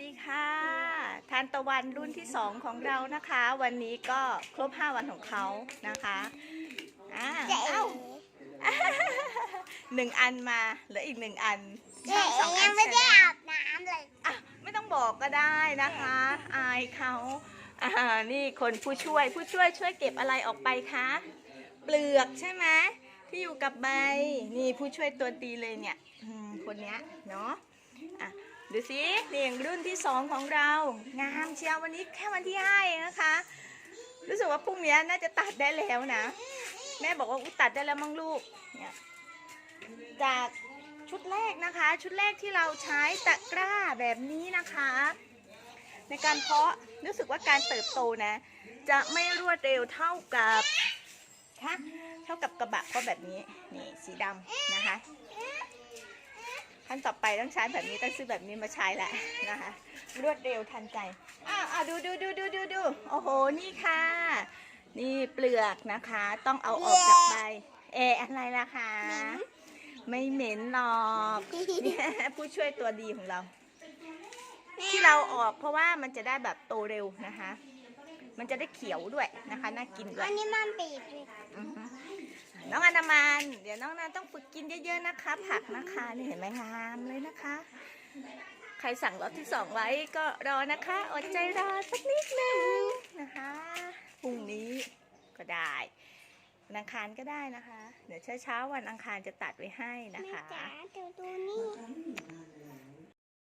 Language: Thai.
ดีค่ะ ทานตะวันรุ่นที่สองของเรานะคะ วันนี้ก็ครบ5วันของเขานะคะอ่าเจ๊เอ้าหนึ่งอันมาเหลืออีกหนึ่งอันเจ๊สองอัยันงไม่ได้ใช่หอาบน้ำเลยอะไม่ต้องบอกก็ได้นะคะ อายเขาอ่านี่คนผู้ช่วยผู้ช่วยช่วยเก็บอะไรออกไปคะเปลือกใช่ไหมที่อยู่กับใบนี่ผู้ช่วยตัวดีเลยเนี่ยอืมคนเนี้ยเนาะอะ ดูสิเรียงรุ่นที่สองของเรา งามเชียววันนี้แค่วันที่ห้าเองนะคะ รู้สึกว่าพรุ่งนี้น่าจะตัดได้แล้วนะ แม่บอกว่าอุตัดได้แล้วมั้งลูกเนี่ยจากชุดแรกนะคะ ชุดแรกที่เราใช้ตะกร้าแบบนี้นะคะ ในการเพาะรู้สึกว่าการเติบโตนะ จะไม่รวดเร็วเท่ากับคะเท่ากับกระบะก็แบบนี้นี่สีดำนะคะ ขั้นต่อไปต้องใช้แบบนี้ต้องซื้อแบบนี้มาใช้แหละนะคะ รวดเร็วทันใจอ้าวอ้าวดูดูดูดูดูดูโอ้โหนี่ค่ะ นี่เปลือกนะคะ ต้องเอาออกจากใบเอะอะไรล่ะคะไม่เหม็นหรอกเนี่ยผู้ช่วยตัวดีของเรา ที่เราออกเพราะว่ามันจะได้แบบโตเร็วนะคะ มันจะได้เขียวด้วยนะคะ น่ากินด้วอัยนนี้มันปีกเลยอือฮึ น้องอนามัน เดี๋ยวน้องนาต้องฝึกกินเยอะๆนะคะ ผักนะคะนี่เห็นไหมงามเลยนะคะ ใครสั่งรอบที่สองไว้ก็รอนะคะ อดใจรอสักนิดนึงนะคะพรุ่งนี้ก็ได้วันอังคารก็ได้นะคะ เดี๋ยวเช้าๆวันอังคารจะตัดไว้ให้นะคะ